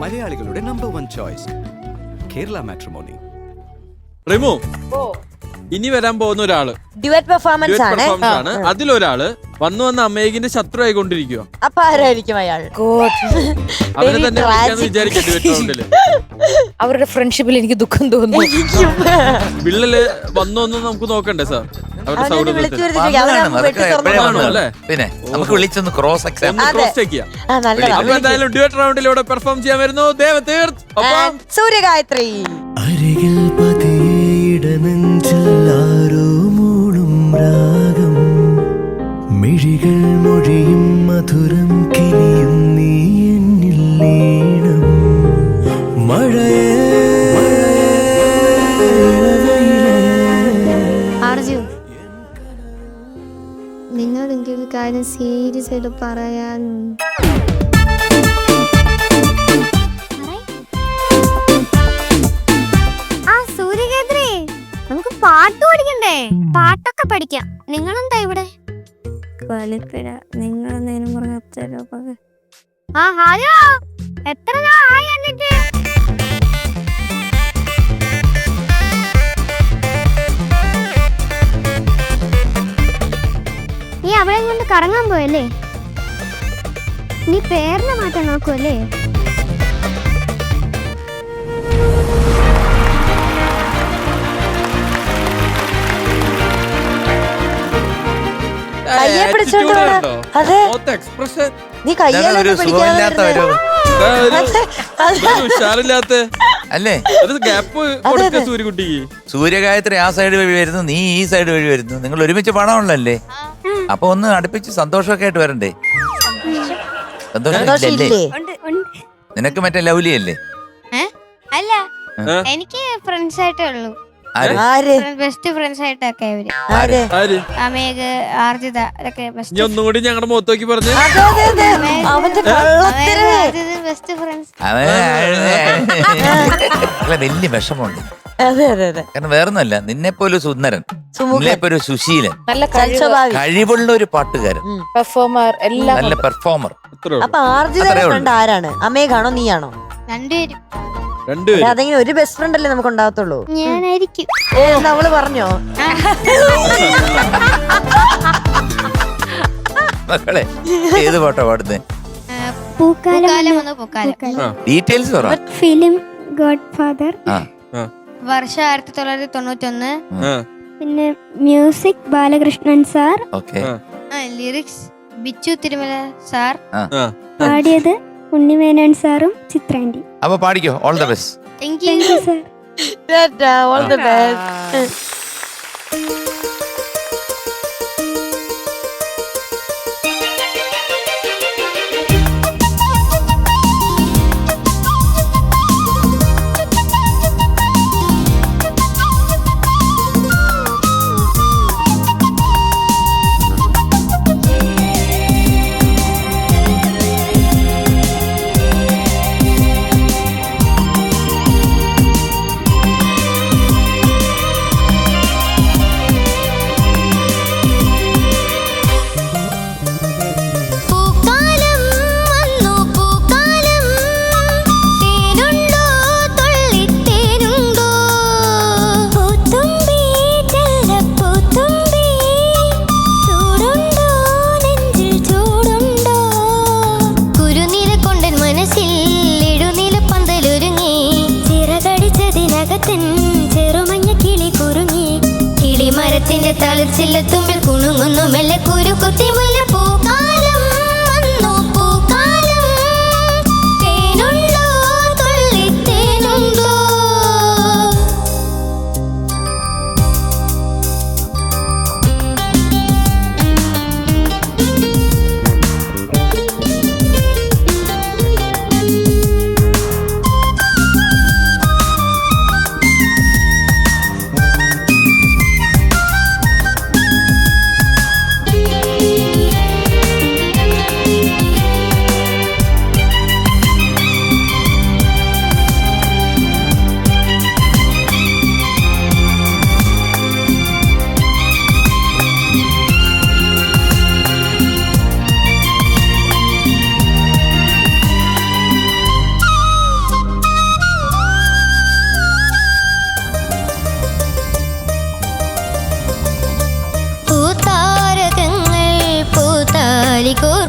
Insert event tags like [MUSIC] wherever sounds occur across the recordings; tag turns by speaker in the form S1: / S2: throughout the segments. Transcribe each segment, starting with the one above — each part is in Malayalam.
S1: മലയാളികളുടെ number one choice Kerala Matrimony
S2: Rimu ഇനി വരാൻ പോകുന്ന ഒരാൾ.
S3: ഡ്യുവറ്റ് പെർഫോമൻസ് ആണ്.
S2: അതിലൊരാൾ വന്നു വന്ന അമ്മേകിന്റെ ശത്രു ആയിക്കൊണ്ടിരിക്കുക
S3: അപ്പൊ ആരായിരിക്കും അയാൾ?
S2: അവരെ തന്നെ വിളിക്കാന്ന്
S3: tragic.
S2: വിചാരിക്കാം ഡ്യുവറ്റ് റൗണ്ടിൽ
S4: അവരുടെ ഫ്രണ്ട്ഷിപ്പിൽ എനിക്ക് ദുഃഖം തോന്നുന്നു.
S2: വിള്ളൽ വന്നു വന്നു നമുക്ക് നോക്കണ്ടേ സാർ അവരുടെ
S3: വിളിച്ചു
S2: സൗഹൃദത്തിൽ
S3: വെട്ടി
S5: എപ്പോഴേ.
S2: അല്ലേ?
S5: പിന്നെ നമുക്ക് വിളിച്ചൊന്ന് ക്രോസ് എക്സാം
S2: ഒന്ന്
S3: അതെ.
S2: ക്രോസ് ചെക്ക് ചെയ്യാം.
S3: ആ
S2: എന്തായാലും ഡ്യുവറ്റ് പെർഫോം ചെയ്യാൻ വരുന്നു. ദേവതീർത്ത് ഒപ്പം.
S3: സൂര്യഗായത്രി.
S6: അരികിൽ ആരോ മൂളും രാഗം. മിഴികൾ മൊഴിയും മധുരം കിനിയും
S7: ആയിട്ട് പറയാൻ. നമുക്ക് പാട്ട് പഠിക്കണ്ടേ? പാട്ടൊക്കെ പഠിക്കാം. നിങ്ങളെന്താ ഇവിടെ? വലിപ്പിട നിങ്ങൾ എന്തേലും പറഞ്ഞ ഹലോ. എത്ര നാളായി എന്നിട്ട് നീ അവളെ കൊണ്ട് കറങ്ങാൻ പോയല്ലേ? നീ പേരിനെ മാറ്റാൻ നോക്കുമല്ലേ
S3: കയ്യെ പിടിച്ചോണ്ട് പോണ. അതെ.
S2: മുഖത്തെ expression.
S3: നീ കയ്യാലൊക്കെ
S2: ഉഷാറില്ലാത്ത
S5: അല്ലേ?
S2: ഒരു ഗ്യാപ്പ് കൊടുക്ക സൂര്യകുട്ടിക്ക്.
S5: സൂര്യഗായത്രി ആ സൈഡ് വഴി വരുന്നു നീ ഈ സൈഡ് വഴി വരുന്നു. നിങ്ങൾ ഒരുമിച്ച് പണമുള്ളല്ലേ അപ്പൊ ഒന്ന് അടുപ്പിച്ച് സന്തോഷമൊക്കെ ആയിട്ട് വരണ്ടേ? സന്തോഷം ഉണ്ട്
S3: ഉണ്ട്.
S5: നിനക്ക് മറ്റേ ലൗലി അല്ലേ?
S7: അല്ല എനിക്ക് ഫ്രണ്ട്സ് ആയിട്ടേ ഉള്ളൂ.
S5: ആര്?
S7: ബെസ്റ്റ് ഫ്രണ്ട്സ് ആയിട്ടൊക്കെ അവർ
S3: ആര്?
S2: ആര്?
S7: അമേഘ് ആർജിത അതൊക്കെ
S2: ഇനി
S7: ബെസ്റ്റ്
S2: ഒന്നും കൂടി ഞങ്ങളുടെ മുഖത്ത് നോക്കി പറഞ്ഞ്.
S3: അതെ അതെ അതെ. അവന്റെ
S7: ബെസ്റ്റ് ഫ്രണ്ട്സ്
S5: അവൻ അല്ല വലിയ വിഷമമുണ്ട്.
S3: അതെ അതെ അതെ.
S5: കാരണം വേറൊന്നുമല്ല നിന്നെ പോലെ സുന്ദരൻ. നിന്നെ പോലെ സുശീലൻ
S4: നല്ല
S3: സൽസ്വഭാവി
S5: കഴിവുള്ള ഒരു പാട്ടുകാരൻ.
S4: പെർഫോമർ എല്ലാം
S5: നല്ല പെർഫോമർ
S2: അത്രേ ഉള്ളൂ.
S3: അപ്പൊ ആർജിത
S5: അത്രേ ഉള്ളൂ.
S3: ഫ്രണ്ട് ആരാണ്? അമേഘാണോ നീയാണോ?
S7: രണ്ടുപേരും.
S3: അതെങ്ങനെ ഒരു ബെസ്റ്റ് ഫ്രണ്ട് അല്ലേ നമുക്ക് ഉണ്ടാകത്തുള്ളൂ?
S7: ഞാനായിരിക്കും.
S3: അവൾ പറഞ്ഞോ?
S5: മക്കളെ ഏത് പാട്ടാ
S7: പാടുന്നേ? വന്ന് പൂക്കാലം.
S2: ആ.
S5: ഡീറ്റെയിൽസ് പറ.
S7: ഫിലിം ഗോഡ് ഫാദർ
S5: ആ.
S7: വർഷം ആയിരത്തി തൊള്ളായിരത്തി തൊണ്ണൂറ്റി ഒന്ന്
S2: ആ,
S7: പിന്നെ മ്യൂസിക് ബാലകൃഷ്ണൻ സാർ.
S5: ഓക്കെ.
S2: ആ.
S7: Lyrics Bichu Thirumala sir.
S2: ആ.
S7: പാടിയത് ഉണ്ണിമേനോൻ സാറും ചിത്രാൻഡി
S5: അപ്പൊ പാടിക്കോ
S7: all the best thank you sir all the best കിളിമരത്തിന്റെ തളിർച്ചില്ലത്തുമ്പിൽ കുണുങ്ങുന്നു മെല്ലെ കുരു കുത്തി മുല്ല
S8: கோர்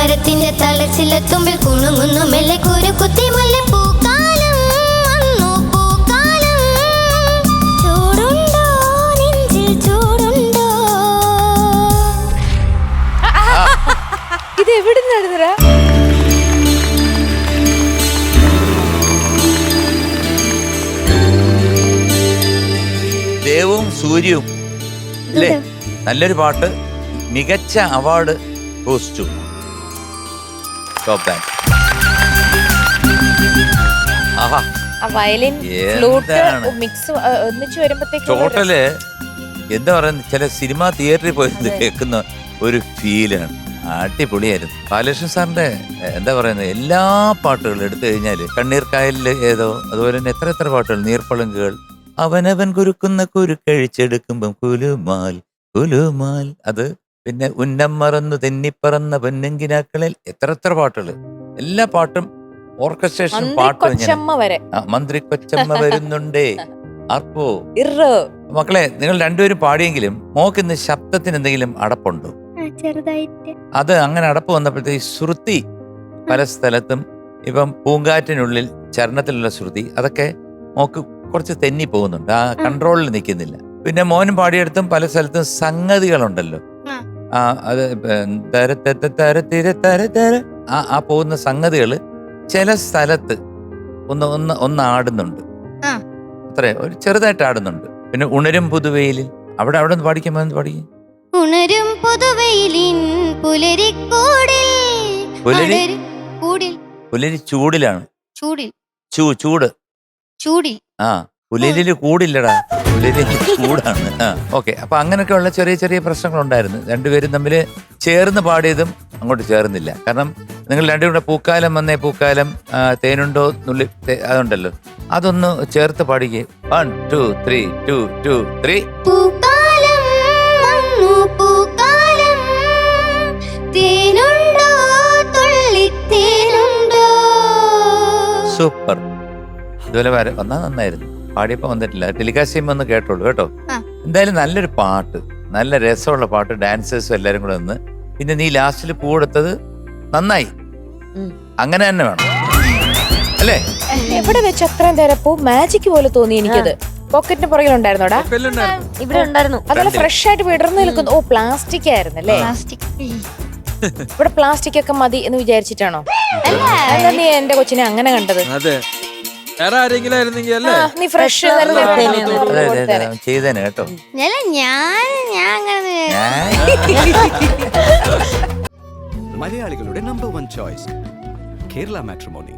S8: കിളിമരത്തിന്റെ തുമ്പിൽ കുണുങ്ങുന്നു. മെല്ലെ കുരു കുത്തി മുല്ല പൂക്കാലം വന്നു. പൂക്കാലം ചൂടുണ്ടോ? നെഞ്ചിൽ ചൂടുണ്ടോ?
S4: ഇത്
S5: ദേവും സൂര്യവും അല്ലേ? നല്ലൊരു പാട്ട് മികച്ച അവാർഡ് ടു ടോപ്പ് ബാൻഡ് ആഹാ.
S4: വയലിൻ ഫ്ലൂട്ട് മിക്സ് ഒന്നിച്ച് വരുമ്പോഴത്തേക്ക്
S5: ടോട്ടൽ എന്താ പറയുന്നത് ചില സിനിമാ തിയേറ്ററിൽ പോയി കേൾക്കുന്ന ഒരു ഫീലാണ് അടിപൊളിയായിരുന്നു. ബാലകൃഷ്ണൻ സാറിന്റെ എന്താ പറയുന്നത് എല്ലാ പാട്ടുകളും എടുത്തു കഴിഞ്ഞാൽ കണ്ണീർ കായലിൽ ഏതോ അതുപോലെ തന്നെ എത്ര എത്ര പാട്ടുകൾ നീർപ്പളുങ്കുകൾ അവനവൻ കുരുക്കുന്ന കുരുക്കഴിച്ചെടുക്കുമ്പം കുലുമാൽ കുലുമാൽ. അത് പിന്നെ ഉന്നം മറന്നു തെന്നിപ്പറന്ന പൊന്നെങ്കിനാക്കളിൽ എത്ര എത്ര പാട്ടുകൾ എല്ലാ പാട്ടും ഓർക്കസ്ട്രേഷൻ പാട്ടും
S4: വരെ.
S5: മന്ത്രി കൊച്ചമ്മ വരുന്നുണ്ടേ. [LAUGHS]
S4: അർപ്പോ
S5: മക്കളെ നിങ്ങൾ രണ്ടുപേരും പാടിയെങ്കിലും മോക്ക് ഇന്ന് ശബ്ദത്തിന് എന്തെങ്കിലും അടപ്പുണ്ടോ?
S7: ആ, ചെറുതായിട്ട്.
S5: അത് അങ്ങനെ അടപ്പ് വന്നപ്പോഴത്തേക്ക് ശ്രുതി പല സ്ഥലത്തും ഇപ്പം പൂങ്കാറ്റിനുള്ളിൽ ചരണത്തിലുള്ള ശ്രുതി അതൊക്കെ മോക്ക് കുറച്ച് തെന്നി പോകുന്നുണ്ട്. ആ. കൺട്രോളിൽ നിൽക്കുന്നില്ല. പിന്നെ മോനും പാടിയെടുത്തും പല സ്ഥലത്തും സംഗതികളുണ്ടല്ലോ.
S8: ആ.
S5: തര തരത്തിര തര തര ആ ആ പോകുന്ന സംഗതികൾ ചില സ്ഥലത്ത് ഒന്ന് ഒന്ന് ഒന്ന് ആടുന്നുണ്ട്. അത്രേ ഒരു ചെറുതായിട്ട് ആടുന്നുണ്ട്. പിന്നെ ഉണരും പുതുവെയിലിൽ. അവിടെ അവിടെ ഒന്ന് പാടിക്കുമ്പോ ഒന്ന് പാടിക്കും.
S8: ഉണരും പുതുവെയിലിൻ പുലരിക്കൂടിൽ.
S5: പുലരി?
S8: കൂടിൽ.
S5: പുലരി ചൂടിലാണ്.
S8: ചൂടിൽ.
S5: ചൂ ചൂട്.
S8: ചൂടിൽ.
S5: ആ. പുലരിൽ കൂടില്ലടാ. പുലരിൽ കൂടാണ്. ആ ഓക്കെ. അപ്പൊ അങ്ങനെയൊക്കെയുള്ള ചെറിയ ചെറിയ പ്രശ്നങ്ങളുണ്ടായിരുന്നു. രണ്ടുപേരും തമ്മിൽ ചേർന്ന് പാടിയതും അങ്ങോട്ട് ചേർന്നില്ല. കാരണം നിങ്ങൾ രണ്ടും കൂടെ പൂക്കാലം വന്നേ പൂക്കാലം ആ, തേനുണ്ടോ നുള്ളി തേ- അതുണ്ടല്ലോ. അതൊന്ന് ചേർത്ത് പാടിക്കേ. One two three two two three
S8: പൂക്കാലം വന്നു പൂക്കാലം. തേനുണ്ടോ തുള്ളിത്തേനുണ്ടോ
S5: സൂപ്പർ ഇതുപോലെ വര വന്നാൽ നന്നായിരുന്നു. പാടിയപ്പോ വന്നിട്ടില്ല. ടെലികാസ്റ്റ് ചെയ്യുമ്പോ ഒന്ന് കേട്ടോളൂ കേട്ടോ. എന്തായാലും നല്ലൊരു പാട്ട് നല്ല രസമുള്ള പാട്ട് ഡാൻസേഴ്സും എല്ലാരും കൂടെ നിന്ന്. പിന്നെ നീ ലാസ്റ്റിൽ പൂവെടുത്തത് നന്നായി. അങ്ങനെ തന്നെ വേണം. അല്ലേ?
S4: എവിടെ വെച്ച് അത്രയും തിരപ്പോ മാജിക് പോലെ തോന്നി എനിക്കത്? പോക്കറ്റിന് പുറകിലുണ്ടായിരുന്നോടാ?
S2: ഉണ്ടായിരുന്നോടാ
S3: ഇവിടെ ഉണ്ടായിരുന്നു
S4: അതല്ല ഫ്രഷ് ആയിട്ട് വിടർന്ന് നിൽക്കുന്നു. ഓ പ്ലാസ്റ്റിക് ആയിരുന്നു അല്ലേ
S9: പ്ലാസ്റ്റിക്
S4: ഇവിടെ പ്ലാസ്റ്റിക് ഒക്കെ മതി എന്ന് വിചാരിച്ചിട്ടാണോ? അല്ല നീ എന്റെ കൊച്ചിനെ അങ്ങനെ കണ്ടത്.
S2: അതെ. വേറെ ആരെങ്കിലും ആയിരുന്നെങ്കിൽ അല്ലേ?
S4: നീ ഫ്രഷ്.
S5: അതെ അതെ അതെ ചെയ്തേനെ കേട്ടോ.
S9: അല്ല ഞാൻ ഞാൻ അങ്ങനെ
S5: ഞാൻ?
S6: മലയാളികളുടെ number one choice Kerala Matrimony